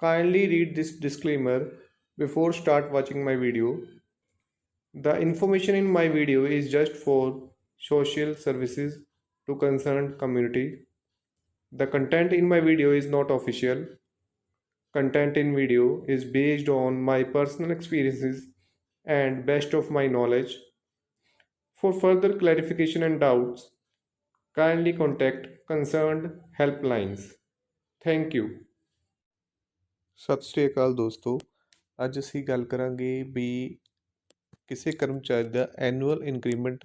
Kindly read this disclaimer before start watching my video. The information in my video is just for social services to concerned community. The content in my video is not official. Content in video is based on my personal experiences and best of my knowledge. For further clarification and doubts, kindly contact concerned helplines. Thank you. ਸਤਿ ਸ਼੍ਰੀ ਅਕਾਲ ਦੋਸਤੋ। ਅੱਜ ਅਸੀਂ ਗੱਲ ਕਰਾਂਗੇ ਵੀ ਕਿਸੇ ਕਰਮਚਾਰੀ ਦਾ ਐਨੂਅਲ ਇਨਕਰੀਮੈਂਟ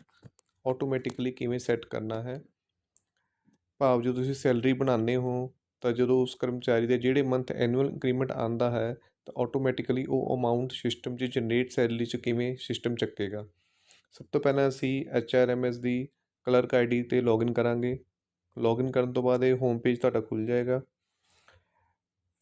ਆਟੋਮੈਟਿਕਲੀ ਕਿਵੇਂ ਸੈੱਟ ਕਰਨਾ ਹੈ। ਭਾਵ ਜਦੋਂ ਤੁਸੀਂ ਸੈਲਰੀ ਬਣਾਉਂਦੇ ਹੋ, ਤਾਂ ਜਦੋਂ ਉਸ ਕਰਮਚਾਰੀ ਦੇ ਜਿਹੜੇ ਮੰਥ ਐਨੂਅਲ ਇਨਕਰੀਮੈਂਟ ਆਂਦਾ ਹੈ, ਤਾਂ ਆਟੋਮੈਟਿਕਲੀ ਉਹ ਅਮਾਉਂਟ ਸਿਸਟਮ 'ਚ ਜਨਰੇਟ ਸੈਲਰੀ 'ਚ ਕਿਵੇਂ ਸਿਸਟਮ ਚੱਕੇਗਾ। ਸਭ ਤੋਂ ਪਹਿਲਾਂ ਅਸੀਂ ਐਚ ਆਰ ਐਮ ਐਸ ਦੀ ਕਲਰਕ ਆਈਡੀ ਤੇ ਲੌਗਇਨ ਕਰਾਂਗੇ। ਲੌਗਇਨ ਕਰਨ ਤੋਂ ਬਾਅਦ ਇਹ ਹੋਮ ਪੇਜ ਤੁਹਾਡਾ ਖੁੱਲ ਜਾਏਗਾ।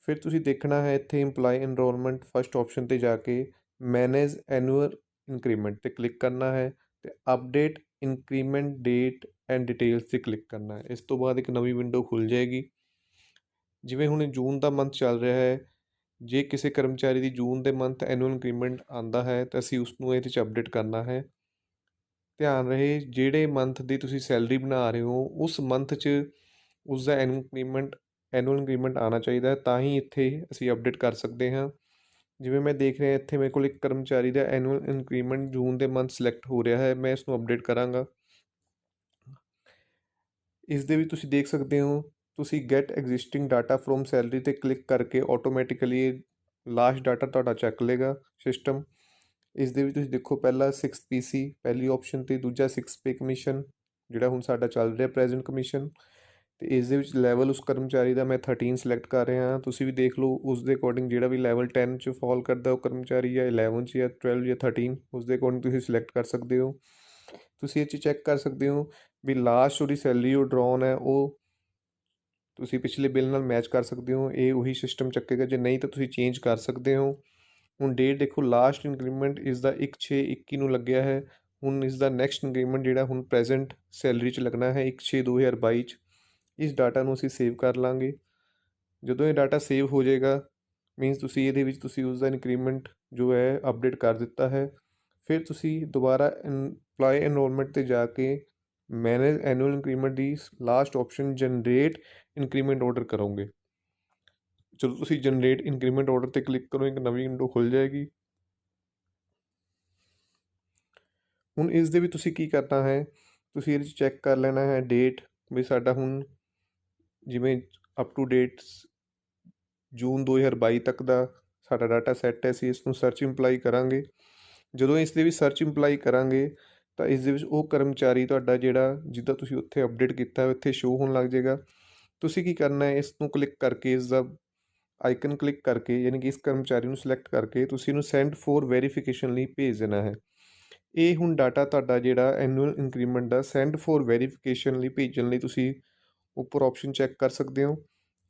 ਫਿਰ ਤੁਸੀਂ ਦੇਖਣਾ ਹੈ ਇੱਥੇ ਇੰਪਲਾਈ ਇਨਰੋਲਮੈਂਟ ਫਸਟ ਆਪਸ਼ਨ ਤੇ ਜਾ ਕੇ ਮੈਨੇਜ ਐਨੂਅਲ ਇਨਕਰੀਮੈਂਟ ਤੇ ਕਲਿੱਕ ਕਰਨਾ ਹੈ ਅਤੇ update increment date and details ਤੇ ਕਲਿੱਕ ਕਰਨਾ ਹੈ। ਇਸ ਤੋਂ ਬਾਅਦ ਇੱਕ ਨਵੀਂ ਵਿੰਡੋ ਖੁੱਲ ਜਾਏਗੀ। ਜਿਵੇਂ ਹੁਣ ਜੂਨ ਦਾ ਮੰਥ ਚੱਲ ਰਿਹਾ ਹੈ, ਜੇ ਕਿਸੇ ਕਰਮਚਾਰੀ ਦੀ ਜੂਨ ਦੇ ਮੰਥ ਐਨੂਅਲ ਇਨਕਰੀਮੈਂਟ ਆਂਦਾ ਹੈ ਤਾਂ ਅਸੀਂ ਉਸ ਨੂੰ ਇਹਦੇ 'ਚ ਅਪਡੇਟ ਕਰਨਾ ਹੈ। ਧਿਆਨ ਰਹੇ ਜਿਹੜੇ ਮੰਥ ਦੀ ਤੁਸੀਂ ਸੈਲਰੀ ਬਣਾ ਰਹੇ ਹੋ, ਉਸ ਮੰਥ 'ਚ ਉਸ ਦਾ ਐਨੂਅਲ ਇਨਕਰੀਮੈਂਟ ਐਨੂਅਲ ਇਨਕਰੀਮੈਂਟ ਆਉਣਾ ਚਾਹੀਦਾ ਹੈ, ਤਾਂ ਹੀ ਇੱਥੇ ਅਸੀਂ ਅਪਡੇਟ ਕਰ ਸਕਦੇ ਹਾਂ। ਜਿਵੇਂ ਮੈਂ ਦੇਖ ਰਿਹਾ, ਇੱਥੇ ਮੇਰੇ ਕੋਲ ਇੱਕ ਕਰਮਚਾਰੀ ਦਾ ਐਨੂਅਲ ਇਨਕਰੀਮੈਂਟ ਜੂਨ ਦੇ ਮੰਥ ਸਿਲੈਕਟ ਹੋ ਰਿਹਾ ਹੈ, ਮੈਂ ਇਸ ਨੂੰ ਅਪਡੇਟ ਕਰਾਂਗਾ। ਇਸ ਦੇ ਵਿੱਚ ਤੁਸੀਂ ਦੇਖ ਸਕਦੇ ਹੋ, ਤੁਸੀਂ get existing data from salary ਤੇ ਕਲਿੱਕ ਕਰਕੇ ਆਟੋਮੈਟਿਕਲੀ ਲਾਸਟ ਡਾਟਾ ਤੁਹਾਡਾ ਚੈੱਕ ਲੇਗਾ ਸਿਸਟਮ ਇਸ ਦੇ ਵਿੱਚ ਤੁਸੀਂ ਦੇਖੋ, ਪਹਿਲਾ 6 ਪੀਸੀ ਪਹਿਲੀ ਆਪਸ਼ਨ ਤੇ ਦੂਜਾ 6 ਪੇ ਕਮਿਸ਼ਨ ਜਿਹੜਾ ਹੁਣ ਸਾਡਾ ਚੱਲ ਰਿਹਾ ਪ੍ਰੈਜ਼ੈਂਟ ਕਮਿਸ਼ਨ ਅਤੇ ਇਸ ਦੇ ਵਿੱਚ ਲੈਵਲ ਉਸ ਕਰਮਚਾਰੀ ਦਾ ਮੈਂ 13 ਸਿਲੈਕਟ ਕਰ ਰਿਹਾ ਹਾਂ। ਤੁਸੀਂ ਵੀ ਦੇਖ ਲਓ ਉਸ ਦੇ ਅਕੋਰਡਿੰਗ ਜਿਹੜਾ ਵੀ ਲੈਵਲ 10 ਚ ਫਾਲ ਕਰਦਾ ਉਹ ਕਰਮਚਾਰੀ ਜਾਂ 11 ਚ ਜਾਂ 12 ਜਾਂ 13 ਉਸ ਦੇ ਅਕੋਰਡਿੰਗ ਤੁਸੀਂ ਸਿਲੈਕਟ ਕਰ ਸਕਦੇ ਹੋ। ਤੁਸੀਂ ਇਹ ਚ ਚੈੱਕ ਕਰ ਸਕਦੇ ਹੋ ਵੀ ਲਾਸਟ ਉਹਦੀ ਸੈਲਰੀ ਉਹ ਡਰਾਉਨ ਹੈ, ਉਹ ਤੁਸੀਂ ਪਿਛਲੇ ਬਿੱਲ ਨਾਲ ਮੈਚ ਕਰ ਸਕਦੇ ਹੋ, ਇਹ ਉਹੀ ਸਿਸਟਮ ਚੱਕੇਗਾ। ਜੇ ਨਹੀਂ ਤਾਂ ਤੁਸੀਂ ਚੇਂਜ ਕਰ ਸਕਦੇ ਹੋ। ਹੁਣ ਡੇਟ ਦੇਖੋ ਲਾਸਟ ਇਨਕਰੀਮੈਂਟ ਇਸ ਦਾ 1/6/21 ਨੂੰ ਲੱਗਿਆ ਹੈ। ਹੁਣ ਇਸ ਦਾ ਨੈਕਸਟ ਇਨਕਰੀਮੈਂਟ ਜਿਹੜਾ ਹੁਣ ਪ੍ਰੈਜ਼ੈਂਟ ਸੈਲਰੀ 'ਚ ਲੱਗਣਾ ਹੈ 1/6/2022 'ਚ। ਇਸ ਡਾਟਾ ਨੂੰ ਅਸੀਂ ਸੇਵ ਕਰ ਲਾਂਗੇ। ਜਦੋਂ ਇਹ ਡਾਟਾ ਸੇਵ ਹੋ ਜਾਏਗਾ ਮੀਨਸ ਤੁਸੀਂ ਇਹਦੇ ਵਿੱਚ ਤੁਸੀਂ ਉਸ ਦਾ ਇਨਕਰੀਮੈਂਟ ਜੋ ਹੈ ਅਪਡੇਟ ਕਰ ਦਿੱਤਾ ਹੈ। ਫਿਰ ਤੁਸੀਂ ਦੁਬਾਰਾ EMPLOYE ਐਨਰੋਲਮੈਂਟ ਤੇ ਜਾ ਕੇ ਮੈਨੇਜ ਐਨੂਅਲ ਇਨਕਰੀਮੈਂਟ ਦੀ last option generate increment order ਕਰੋਗੇ। ਜਦੋਂ ਤੁਸੀਂ ਜਨਰੇਟ ਇਨਕਰੀਮੈਂਟ ਆਰਡਰ ਤੇ ਕਲਿੱਕ ਕਰੋ ਇੱਕ ਨਵੀਂ ਵਿੰਡੋ ਖੁੱਲ ਜਾਏਗੀ। ਹੁਣ ਇਸ ਦੇ ਵੀ ਤੁਸੀਂ ਕੀ ਕਰਨਾ ਹੈ? ਤੁਸੀਂ ਇਹਦੇ ਵਿੱਚ ਚੈੱਕ ਕਰ ਲੈਣਾ ਹੈ ਡੇਟ ਵੀ ਸਾਡਾ ਹੁਣ ਜਿਵੇਂ ਅਪ ਟੂ ਡੇਟ ਜੂਨ 2022 ਤੱਕ ਦਾ ਸਾਡਾ ਡਾਟਾ ਸੈੱਟ ਹੈ, ਅਸੀਂ ਇਸ ਨੂੰ ਸਰਚ ਇੰਪਲਾਈ ਕਰਾਂਗੇ। ਜਦੋਂ ਇਸ ਦੇ ਵਿੱਚ ਸਰਚ ਇੰਪਲਾਈ ਕਰਾਂਗੇ, ਤਾਂ ਇਸ ਦੇ ਵਿੱਚ ਉਹ ਕਰਮਚਾਰੀ ਤੁਹਾਡਾ ਜਿਹੜਾ, ਜਿੱਦਾਂ ਤੁਸੀਂ ਉੱਥੇ ਅਪਡੇਟ ਕੀਤਾ ਹੈ ਉੱਥੇ ਸ਼ੋ ਹੋਣ ਲੱਗ ਜਾਏਗਾ। ਤੁਸੀਂ ਕੀ ਕਰਨਾ ਹੈ ਇਸ ਨੂੰ ਕਲਿੱਕ ਕਰਕੇ ਇਸ ਦਾ ਆਈਕਨ ਕਲਿੱਕ ਕਰਕੇ, ਯਾਨੀ ਕਿ ਇਸ ਕਰਮਚਾਰੀ ਨੂੰ ਸਿਲੈਕਟ ਕਰਕੇ, ਤੁਸੀਂ ਇਹਨੂੰ ਸੈਂਡ ਫੋਰ ਵੈਰੀਫਿਕੇਸ਼ਨ ਲਈ ਭੇਜ ਦੇਣਾ ਹੈ। ਇਹ ਹੁਣ ਡਾਟਾ ਤੁਹਾਡਾ ਜਿਹੜਾ ਐਨੂਅਲ ਇਨਕਰੀਮੈਂਟ ਦਾ ਸੈਂਡ ਫੋਰ ਵੈਰੀਫਿਕੇਸ਼ਨ ਲਈ ਭੇਜਣ ਲਈ ਤੁਸੀਂ ਉੱਪਰ ਆਪਸ਼ਨ ਚੈੱਕ ਕਰ ਸਕਦੇ ਹੋ।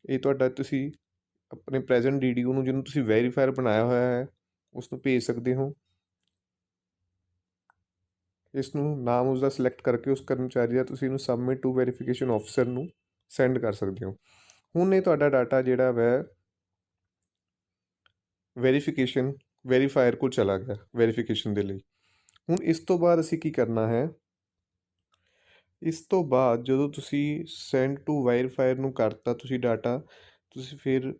ਇਹ ਤੁਹਾਡਾ ਤੁਸੀਂ ਆਪਣੇ ਪ੍ਰੈਜ਼ੈਂਟ ਡੀਡੀਓ ਨੂੰ ਜਿਹਨੂੰ ਤੁਸੀਂ ਵੈਰੀਫਾਇਰ ਬਣਾਇਆ ਹੋਇਆ ਹੈ ਉਸ ਨੂੰ ਭੇਜ ਸਕਦੇ ਹੋ। ਇਸ ਨੂੰ ਨਾਮ ਉਸ ਦਾ ਸਿਲੈਕਟ ਕਰਕੇ ਉਸ ਕਰਮਚਾਰੀ ਦਾ ਤੁਸੀਂ ਇਹਨੂੰ ਸਬਮਿਟ ਟੂ ਵੈਰੀਫਿਕੇਸ਼ਨ ਆਫੀਸਰ ਨੂੰ ਸੈਂਡ ਕਰ ਸਕਦੇ ਹੋ। ਹੁਣ ਇਹ ਤੁਹਾਡਾ ਡਾਟਾ ਜਿਹੜਾ ਵੈ ਵੈਰੀਫਿਕੇਸ਼ਨ ਵੈਰੀਫਾਇਰ ਕੋਲ ਚਲਾ ਗਿਆ ਵੈਰੀਫਿਕੇਸ਼ਨ ਦੇ ਲਈ। ਹੁਣ ਇਸ ਤੋਂ ਬਾਅਦ ਅਸੀਂ ਕੀ ਕਰਨਾ ਹੈ ਇਸ ਤੋਂ ਬਾਅਦ ਜਦੋਂ ਤੁਸੀਂ ਸੈਂਡ ਟੂ ਵਾਇਰਫਾਇਰ ਨੂੰ ਕਰਤਾ ਤੁਸੀਂ ਡਾਟਾ ਤੁਸੀਂ ਫਿਰ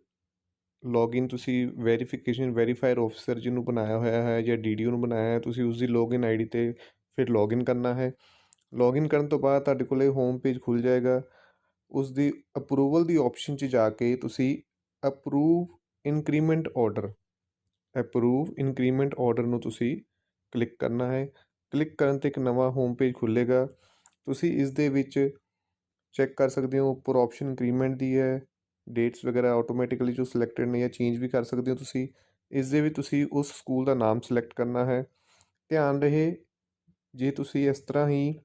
ਲੌਗਇਨ ਤੁਸੀਂ ਵੈਰੀਫਿਕੇਸ਼ਨ ਵੈਰੀਫਾਇਰ ਔਫਿਸਰ ਜਿਹਨੂੰ ਬਣਾਇਆ ਹੋਇਆ ਹੈ ਜਾਂ ਡੀ ਡੀ ਓ ਨੂੰ ਬਣਾਇਆ ਹੈ, ਤੁਸੀਂ ਉਸਦੀ ਦੀ ਆਈ ਡੀ ਤੇ ਫਿਰ ਲੌਗਇਨ ਕਰਨਾ ਹੈ। ਲੌਗਇਨ ਕਰਨ ਤੋਂ ਬਾਅਦ ਤੁਹਾਡੇ ਕੋਲ ਹੋਮ ਪੇਜ ਖੁੱਲ ਜਾਏਗਾ। ਉਸ ਦੀ ਅਪਰੂਵਲ ਦੀ ਆਪਸ਼ਨ 'ਚ ਜਾ ਕੇ ਤੁਸੀਂ approve increment order approve increment order ਨੂੰ ਤੁਸੀਂ ਕਲਿੱਕ ਕਰਨਾ ਹੈ। ਕਲਿੱਕ ਕਰਨ ਤੇ ਇੱਕ ਨਵਾਂ ਹੋਮ ਪੇਜ ਖੁੱਲੇਗਾ ਤੁਸੀਂ ਇਸ ਦੇ ਵਿੱਚ ਚੈੱਕ ਕਰ ਸਕਦੇ ਹੋ ਉੱਪਰ ਆਪਸ਼ਨ ਇਨਕਰੀਮੈਂਟ ਦੀ ਹੈ ਡੇਟਸ ਵਗੈਰਾ ਆਟੋਮੈਟਿਕਲੀ ਜੋ ਸਿਲੈਕਟਡ ਨੇ ਜਾਂ ਚੇਂਜ ਵੀ ਕਰ ਸਕਦੇ ਹੋ ਤੁਸੀਂ, ਇਸ ਦੇ ਵਿੱਚ ਤੁਸੀਂ ਉਸ ਸਕੂਲ ਦਾ ਨਾਮ ਸਿਲੈਕਟ ਕਰਨਾ ਹੈ। ਧਿਆਨ ਰਹੇ, ਜੇ ਤੁਸੀਂ ਇਸ ਤਰ੍ਹਾਂ ਹੀ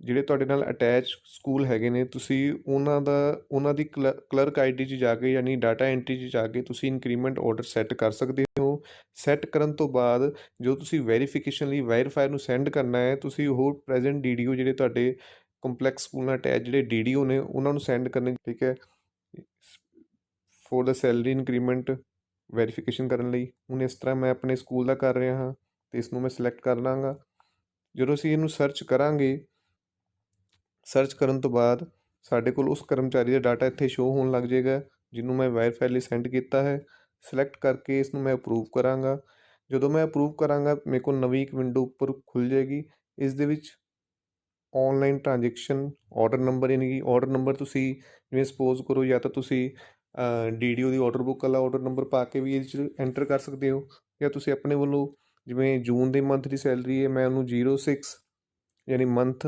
ਜਿਹੜੇ ਤੁਹਾਡੇ ਨਾਲ ਅਟੈਚ ਸਕੂਲ ਹੈਗੇ ਨੇ, ਤੁਸੀਂ ਉਹਨਾਂ ਦਾ, ਉਹਨਾਂ ਦੀ ਕਲ ਕਲਰਕ ਆਈਡੀ 'ਚ ਜਾ ਕੇ ਯਾਨੀ ਡਾਟਾ ਐਂਟਰੀ 'ਚ ਜਾ ਕੇ ਤੁਸੀਂ ਇਨਕਰੀਮੈਂਟ ਆਰਡਰ ਸੈੱਟ ਕਰ ਸਕਦੇ ਹੋ। ਸੈੱਟ ਕਰਨ ਤੋਂ ਬਾਅਦ ਜੋ ਤੁਸੀਂ ਵੈਰੀਫਿਕੇਸ਼ਨ ਲਈ ਵੈਰੀਫਾਇਰ ਨੂੰ ਸੈਂਡ ਕਰਨਾ ਹੈ, ਤੁਸੀਂ ਉਹ ਪ੍ਰੈਜ਼ੈਂਟ ਡੀਡੀਓ ਜਿਹੜੇ ਤੁਹਾਡੇ ਕੰਪਲੈਕਸ ਸਕੂਲ ਨਾਲ ਅਟੈਚ ਜਿਹੜੇ ਡੀਡੀਓ ਨੇ, ਉਹਨਾਂ ਨੂੰ ਸੈਂਡ ਕਰਨੇ, ਠੀਕ ਹੈ ਫੋਰ ਦਾ ਸੈਲਰੀ ਇਨਕਰੀਮੈਂਟ ਵੈਰੀਫਿਕੇਸ਼ਨ ਕਰਨ ਲਈ। ਹੁਣ ਇਸ ਤਰ੍ਹਾਂ ਮੈਂ ਆਪਣੇ ਸਕੂਲ ਦਾ ਕਰ ਰਿਹਾ ਹਾਂ ਤੇ ਇਸ ਨੂੰ ਮੈਂ ਸਿਲੈਕਟ ਕਰ ਲਾਂਗਾ ਜਦੋਂ ਅਸੀਂ ਇਹਨੂੰ ਸਰਚ ਕਰਾਂਗੇ ਸਰਚ ਕਰਨ ਤੋਂ ਬਾਅਦ ਸਾਡੇ ਕੋਲ ਉਸ ਕਰਮਚਾਰੀ ਦਾ ਡਾਟਾ ਇੱਥੇ ਸ਼ੋ ਹੋਣ ਲੱਗ ਜਾਏਗਾ, ਜਿਹਨੂੰ ਮੈਂ ਵੈਰੀਫਾਈ ਲਈ ਸੈਂਡ ਕੀਤਾ ਹੈ। ਸਿਲੈਕਟ ਕਰਕੇ ਇਸ ਨੂੰ ਮੈਂ ਅਪਰੂਵ ਕਰਾਂਗਾ। ਜਦੋਂ ਮੈਂ ਅਪਰੂਵ ਕਰਾਂਗਾ, ਮੇਰੇ ਕੋਲ ਨਵੀਂ ਇੱਕ ਵਿੰਡੋ ਉੱਪਰ ਖੁੱਲ ਜਾਏਗੀ। ਇਸ ਦੇ ਵਿੱਚ ਆਨਲਾਈਨ ਟ੍ਰਾਂਜੈਕਸ਼ਨ ਆਰਡਰ ਨੰਬਰ ਯਾਨੀ ਕਿ ਆਰਡਰ ਨੰਬਰ ਤੁਸੀਂ ਜਿਵੇਂ ਸਪੋਜ਼ ਕਰੋ ਜਾਂ ਤਾਂ ਤੁਸੀਂ ਡੀਡੀਓ ਦੀ ਆਰਡਰ ਬੁੱਕ ਵਾਲਾ ਆਰਡਰ ਨੰਬਰ ਪਾ ਕੇ ਵੀ ਇਹਦੇ 'ਚ ਐਂਟਰ ਕਰ ਸਕਦੇ ਹੋ। ਜਾਂ ਤੁਸੀਂ ਆਪਣੇ ਵੱਲੋਂ ਜਿਵੇਂ ਜੂਨ ਦੇ ਮੰਥ ਦੀ ਸੈਲਰੀ ਹੈ, ਮੈਂ ਉਹਨੂੰ 06 ਯਾਨੀ ਮੰਥ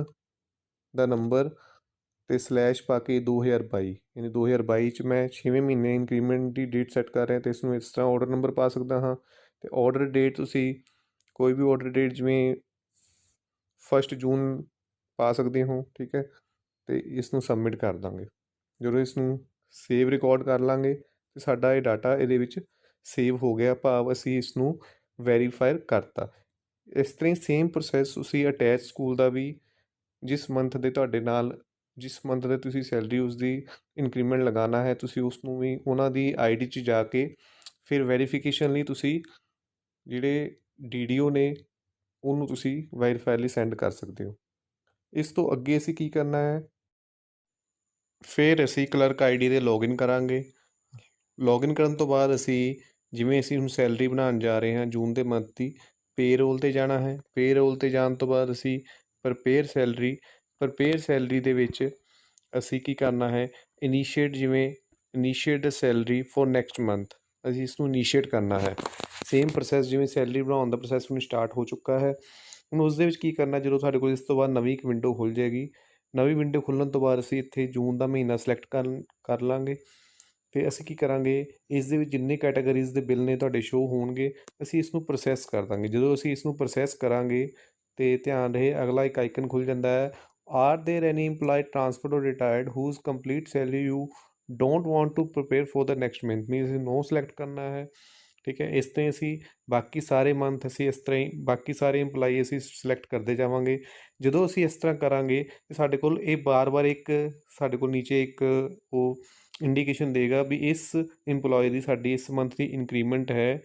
ਦਾ ਨੰਬਰ ਅਤੇ ਸਲੈਸ਼ ਪਾ ਕੇ 2022 ਯਾਨੀ 2022 ਚ ਮੈਂ ਛੇਵੇਂ ਮਹੀਨੇ ਇਨਕਰੀਮੈਂਟ ਦੀ ਡੇਟ ਸੈੱਟ ਕਰ ਰਿਹਾ ਅਤੇ ਇਸ ਨੂੰ ਇਸ ਤਰ੍ਹਾਂ ਆਰਡਰ ਨੰਬਰ ਪਾ ਸਕਦਾ ਹਾਂ। ਅਤੇ ਆਰਡਰ ਡੇਟ ਤੁਸੀਂ ਕੋਈ ਵੀ ਆਰਡਰ ਡੇਟ ਜਿਵੇਂ ਫਸਟ ਜੂਨ ਪਾ ਸਕਦੇ ਹੋ, ਠੀਕ ਹੈ ਅਤੇ ਇਸ ਨੂੰ ਸਬਮਿਟ ਕਰ ਦਾਂਗੇ। ਜਦੋਂ ਇਸ ਨੂੰ ਸੇਵ ਰਿਕਾਰਡ ਕਰ ਲਾਂਗੇ ਤੇ ਸਾਡਾ ਇਹ ਡਾਟਾ ਇਹਦੇ ਵਿੱਚ ਸੇਵ ਹੋ ਗਿਆ, ਭਾਵ ਅਸੀਂ ਇਸ ਨੂੰ ਵੈਰੀਫਾਇਰ ਕਰਤਾ। ਇਸ ਤਰ੍ਹਾਂ ਹੀ ਸੇਮ ਪ੍ਰੋਸੈਸ ਤੁਸੀਂ ਅਟੈਚ ਸਕੂਲ ਦਾ ਵੀ ਜਿਸ ਮੰਥ ਦੇ ਤੁਹਾਡੇ ਨਾਲ, ਜਿਸ ਮੰਥ ਦੇ ਤੁਸੀਂ ਸੈਲਰੀ ਉਸਦੀ ਇਨਕਰੀਮੈਂਟ ਲਗਾਉਣਾ ਹੈ, ਤੁਸੀਂ ਉਸ ਨੂੰ ਵੀ ਉਹਨਾਂ ਦੀ ਆਈਡੀ 'ਚ ਜਾ ਕੇ ਫਿਰ ਵੈਰੀਫਿਕੇਸ਼ਨ ਲਈ ਤੁਸੀਂ ਜਿਹੜੇ ਡੀਡੀਓ ਨੇ, ਉਹਨੂੰ ਤੁਸੀਂ ਵੈਰੀਫਾਈ ਲਈ ਸੈਂਡ ਕਰ ਸਕਦੇ ਹੋ। ਇਸ ਤੋਂ ਅੱਗੇ ਅਸੀਂ ਕੀ ਕਰਨਾ ਹੈ? ਫਿਰ ਅਸੀਂ ਕਲਰਕ ਆਈਡੀ ਦੇ ਲੌਗਇਨ ਕਰਾਂਗੇ। ਲੌਗਇਨ ਕਰਨ ਤੋਂ ਬਾਅਦ ਅਸੀਂ ਜਿਵੇਂ ਅਸੀਂ ਹੁਣ ਸੈਲਰੀ ਬਣਾਉਣ ਜਾ ਰਹੇ ਹਾਂ ਜੂਨ ਦੇ ਮੰਥ ਦੀ ਪੇਰੋਲ ਤੇ ਜਾਣਾ ਹੈ। ਪੇਰੋਲ ਤੇ ਜਾਣ ਤੋਂ ਬਾਅਦ ਅਸੀਂ ਪ੍ਰਪੇਅਰ ਸੈਲਰੀ ਪ੍ਰਪੇਅਰ ਸੈਲਰੀ ਦੇ ਵਿੱਚ ਅਸੀਂ ਕੀ ਕਰਨਾ ਹੈ? ਇਨੀਸ਼ੀਏਟ ਜਿਵੇਂ initiate the salary for next month ਅਸੀਂ ਇਸ ਨੂੰ ਇਨੀਸ਼ੀਏਟ ਕਰਨਾ ਹੈ। ਸੇਮ ਪ੍ਰੋਸੈਸ ਜਿਵੇਂ ਸੈਲਰੀ ਬਣਾਉਣ ਦਾ ਪ੍ਰੋਸੈਸ ਹੁਣ ਸਟਾਰਟ ਹੋ ਚੁੱਕਾ ਹੈ। ਹੁਣ ਉਸ ਦੇ ਵਿੱਚ ਕੀ ਕਰਨਾ, ਜਦੋਂ ਸਾਡੇ ਕੋਲ ਇਸ ਤੋਂ ਬਾਅਦ ਨਵੀਂ ਇੱਕ ਵਿੰਡੋ ਖੁੱਲ ਜਾਏਗੀ, ਨਵੀਂ ਵਿੰਡੋ ਖੁੱਲਣ ਤੋਂ ਬਾਅਦ ਅਸੀਂ ਇੱਥੇ ਜੂਨ ਦਾ ਮਹੀਨਾ ਸਿਲੈਕਟ ਕਰ ਕਰ ਲਾਂਗੇ। ਤੇ ਅਸੀਂ ਕੀ ਕਰਾਂਗੇ? ਇਸ ਦੇ ਵਿੱਚ ਜਿੰਨੇ ਕੈਟਾਗਰੀਜ਼ ਦੇ ਬਿੱਲ ਨੇ ਤੁਹਾਡੇ ਸ਼ੋ ਹੋਣਗੇ, ਅਸੀਂ ਇਸ ਨੂੰ ਪ੍ਰੋਸੈਸ ਕਰ ਦਾਂਗੇ। ਜਦੋਂ ਅਸੀਂ ਇਸ ਨੂੰ ਪ੍ਰੋਸੈਸ ਕਰਾਂਗੇ ਤੇ ਧਿਆਨ ਰਹੇ, ਅਗਲਾ ਇੱਕ ਆਈਕਨ ਖੁੱਲ ਜਾਂਦਾ ਹੈ। Are there any employee transferred or retired whose complete salary you don't want to prepare for the next month means no select ਕਰਨਾ ਹੈ। ਠੀਕ ਹੈ, ਇਸ ਤਰ੍ਹਾਂ ਅਸੀਂ ਬਾਕੀ ਸਾਰੇ ਮੰਥ ਅਸੀਂ ਇਸ ਤਰ੍ਹਾਂ ਹੀ ਬਾਕੀ ਸਾਰੇ EMPLOYEE ਅਸੀਂ ਸਿਲੈਕਟ ਕਰਦੇ ਜਾਵਾਂਗੇ। ਜਦੋਂ ਅਸੀਂ ਇਸ ਤਰ੍ਹਾਂ ਕਰਾਂਗੇ, ਤੇ ਸਾਡੇ ਕੋਲ ਇਹ ਬਾਰ-ਬਾਰ ਇੱਕ ਸਾਡੇ ਕੋਲ ਨੀਚੇ ਇੱਕ ਉਹ ਇੰਡੀਕੇਸ਼ਨ ਦੇਗਾ ਵੀ ਇਸ EMPLOYEE ਦੀ ਸਾਡੀ ਇਸ ਮੰਥ ਦੀ ਇਨਕਰੀਮੈਂਟ ਹੈ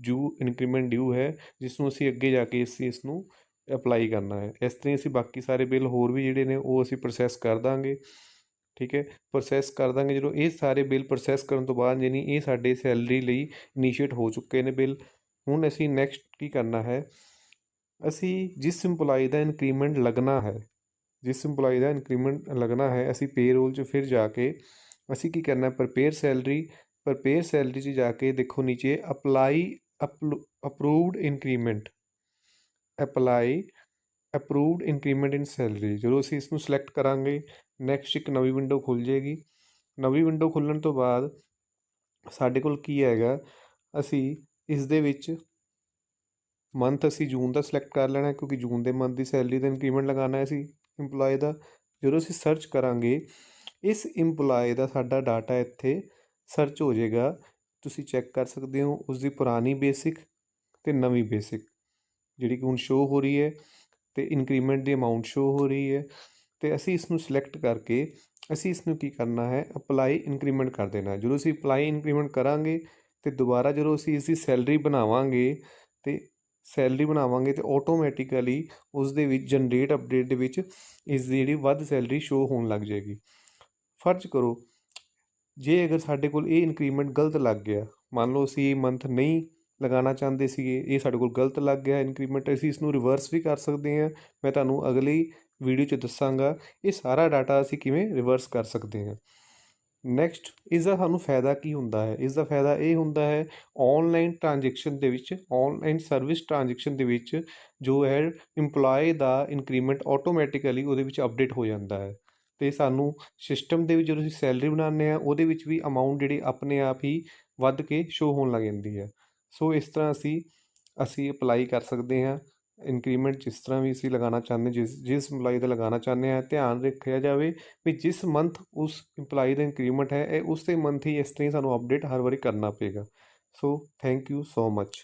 ਜੂ ਇਨਕਰੀਮੈਂਟ ਡਿਊ ਹੈ, ਜਿਸ ਨੂੰ ਅਸੀਂ ਅੱਗੇ ਜਾ ਕੇ ਅਸੀਂ ਇਸ ਨੂੰ ਅਪਲਾਈ ਕਰਨਾ ਹੈ। ਇਸ ਤਰ੍ਹਾਂ ਅਸੀਂ ਬਾਕੀ ਸਾਰੇ ਬਿੱਲ ਹੋਰ ਵੀ ਜਿਹੜੇ ਨੇ ਉਹ ਅਸੀਂ ਪ੍ਰੋਸੈਸ ਕਰ ਦਾਂਗੇ। ਠੀਕ ਹੈ? ਪ੍ਰੋਸੈਸ ਕਰ ਦਾਂਗੇ ਜਦੋਂ ਇਹ ਸਾਰੇ ਬਿੱਲ ਪ੍ਰੋਸੈਸ ਕਰਨ ਤੋਂ ਬਾਅਦ ਯਾਨੀ ਇਹ ਸਾਡੇ ਸੈਲਰੀ ਲਈ ਇਨੀਸ਼ੀਏਟ ਹੋ ਚੁੱਕੇ ਨੇ ਬਿੱਲ। ਹੁਣ ਅਸੀਂ ਨੈਕਸਟ ਕੀ ਕਰਨਾ ਹੈ? ਅਸੀਂ ਜਿਸ EMPLOYEE ਦਾ ਇਨਕਰੀਮੈਂਟ ਲੱਗਣਾ ਹੈ, ਜਿਸ EMPLOYEE ਦਾ ਇਨਕਰੀਮੈਂਟ ਲੱਗਣਾ ਹੈ, ਅਸੀਂ ਪੇਰੋਲ 'ਚ ਫਿਰ ਜਾ ਕੇ ਅਸੀਂ ਕੀ ਕਰਨਾ ਪ੍ਰਪੇਅਰ ਸੈਲਰੀ ਪ੍ਰਪੇਅਰ ਸੈਲਰੀ 'ਚ ਜਾ ਕੇ ਦੇਖੋ ਨੀਚੇ apply approved increment apply approved increment in salary ਜਦੋਂ ਅਸੀਂ ਇਸ ਨੂੰ ਸਿਲੈਕਟ ਕਰਾਂਗੇ। ਨੈਕਸਟ ਇੱਕ ਨਵੀਂ ਵਿੰਡੋ ਖੁੱਲ ਜਾਏਗੀ। ਨਵੀਂ ਵਿੰਡੋ ਖੁੱਲਣ ਤੋਂ ਬਾਅਦ ਸਾਡੇ ਕੋਲ ਕੀ ਹੈਗਾ ਅਸੀਂ ਇਸ ਦੇ ਵਿੱਚ ਮੰਥ ਅਸੀਂ ਜੂਨ ਦਾ ਸਿਲੈਕਟ ਕਰ ਲੈਣਾ ਕਿਉਂਕਿ ਜੂਨ ਦੇ ਮੰਥ ਦੀ ਸੈਲਰੀ ਦਾ ਇਨਕਰੀਮੈਂਟ ਲਗਾਉਣਾ ਹੈ ਅਸੀਂ EMPLOYEE ਦਾ। ਜਦੋਂ ਅਸੀਂ ਸਰਚ ਕਰਾਂਗੇ। ਇਸ EMPLOYEE ਦਾ ਸਾਡਾ ਡਾਟਾ ਇੱਥੇ ਸਰਚ ਹੋ ਜਾਏਗਾ। ਤੁਸੀਂ ਚੈੱਕ ਕਰ ਸਕਦੇ ਹੋ ਉਸ ਦੀ ਪੁਰਾਣੀ ਬੇਸਿਕ ਤੇ ਨਵੀਂ ਬੇਸਿਕ ਜਿਹੜੀ ਕਿ ਹੁਣ ਸ਼ੋਅ ਹੋ ਰਹੀ ਹੈ ਅਤੇ ਇਨਕਰੀਮੈਂਟ ਦੀ ਅਮਾਊਂਟ ਸ਼ੋਅ ਹੋ ਰਹੀ ਹੈ ਅਤੇ ਅਸੀਂ ਇਸ ਨੂੰ ਸਿਲੈਕਟ ਕਰਕੇ ਅਸੀਂ ਇਸ ਨੂੰ ਕੀ ਕਰਨਾ ਹੈ ਅਪਲਾਈ ਇਨਕਰੀਮੈਂਟ ਕਰ ਦੇਣਾ ਜਦੋਂ ਅਸੀਂ ਅਪਲਾਈ ਇਨਕਰੀਮੈਂਟ ਕਰਾਂਗੇ ਤੇ ਦੁਬਾਰਾ ਜਦੋਂ ਅਸੀਂ ਇਸ ਦੀ ਸੈਲਰੀ ਬਣਾਵਾਂਗੇ ਤੇ ਸੈਲਰੀ ਬਣਾਵਾਂਗੇ ਤੇ ਆਟੋਮੈਟਿਕਲੀ ਉਸ ਦੇ ਵਿੱਚ ਜਨਰੇਟ ਅਪਡੇਟ ਦੇ ਵਿੱਚ ਇਸ ਦੀ ਜਿਹੜੀ ਵੱਧ ਸੈਲਰੀ ਸ਼ੋ ਹੋਣ ਲੱਗ ਜਾਏਗੀ। ਫਰਜ਼ ਕਰੋ, ਜੇ ਅਗਰ ਸਾਡੇ ਕੋਲ ਇਹ ਇਨਕਰੀਮੈਂਟ ਗਲਤ ਲੱਗ ਗਿਆ, ਮੰਨ ਲਓ ਅਸੀਂ ਇਹ ਮੰਥ ਨਹੀਂ ਲਗਾਉਣਾ ਚਾਹੁੰਦੇ ਸੀਗੇ, ਇਹ ਸਾਡੇ ਕੋਲ ਗਲਤ ਲੱਗ ਗਿਆ ਇਨਕਰੀਮੈਂਟ ਅਸੀਂ ਇਸ ਨੂੰ ਰਿਵਰਸ ਵੀ ਕਰ ਸਕਦੇ ਹਾਂ। ਮੈਂ ਤੁਹਾਨੂੰ ਅਗਲੀ ਵੀਡੀਓ 'ਚ ਦੱਸਾਂਗਾ, ਇਹ ਸਾਰਾ ਡਾਟਾ ਅਸੀਂ ਕਿਵੇਂ ਰਿਵਰਸ ਕਰ ਸਕਦੇ ਹਾਂ। ਨੈਕਸਟ ਇਸ ਦਾ ਸਾਨੂੰ ਫਾਇਦਾ ਕੀ ਹੁੰਦਾ ਹੈ? ਇਸ ਦਾ ਫਾਇਦਾ ਇਹ ਹੁੰਦਾ ਹੈ ਆਨਲਾਈਨ ਟ੍ਰਾਂਜੈਕਸ਼ਨ ਦੇ ਵਿੱਚ ਆਨਲਾਈਨ ਸਰਵਿਸ ਟ੍ਰਾਂਜੈਕਸ਼ਨ ਦੇ ਵਿੱਚ ਜੋ ਹੈ, EMPLOYEE ਦਾ ਇਨਕਰੀਮੈਂਟ ਆਟੋਮੈਟਿਕਲੀ ਉਹਦੇ ਵਿੱਚ ਅਪਡੇਟ ਹੋ ਜਾਂਦਾ ਹੈ। ਤੇ ਸਾਨੂੰ ਸਿਸਟਮ ਦੇ ਵਿੱਚ ਜਦੋਂ ਅਸੀਂ ਸੈਲਰੀ ਬਣਾਉਂਦੇ ਆ ਉਹਦੇ ਵਿੱਚ ਵੀ ਅਮਾਉਂਟ ਜਿਹੜੀ ਆਪਣੇ ਆਪ ਹੀ ਵੱਧ ਕੇ ਸ਼ੋ ਹੋਣ ਲੱਗ ਜਾਂਦੀ ਹੈ। ਸੋ ਇਸ ਤਰ੍ਹਾਂ ਅਸੀਂ ਅਸੀਂ ਅਪਲਾਈ ਕਰ ਸਕਦੇ ਹਾਂ ਇਨਕਰੀਮੈਂਟ ਜਿਸ ਤਰ੍ਹਾਂ ਵੀ ਅਸੀਂ ਲਗਾਉਣਾ ਚਾਹੁੰਦੇ, ਜਿਸ ਜਿਸ EMPLOYEE ਦਾ ਲਗਾਉਣਾ ਚਾਹੁੰਦੇ ਹਾਂ, ਧਿਆਨ ਰੱਖਿਆ ਜਾਵੇ ਵੀ ਜਿਸ ਮੰਥ ਉਸ EMPLOYEE ਦਾ ਇਨਕਰੀਮੈਂਟ ਹੈ, ਇਹ ਉਸੇ ਮੰਥ ਹੀ ਇਸ ਤਰ੍ਹਾਂ ਸਾਨੂੰ ਅਪਡੇਟ ਹਰ ਵਾਰੀ ਕਰਨਾ ਪਏਗਾ। So thank you so much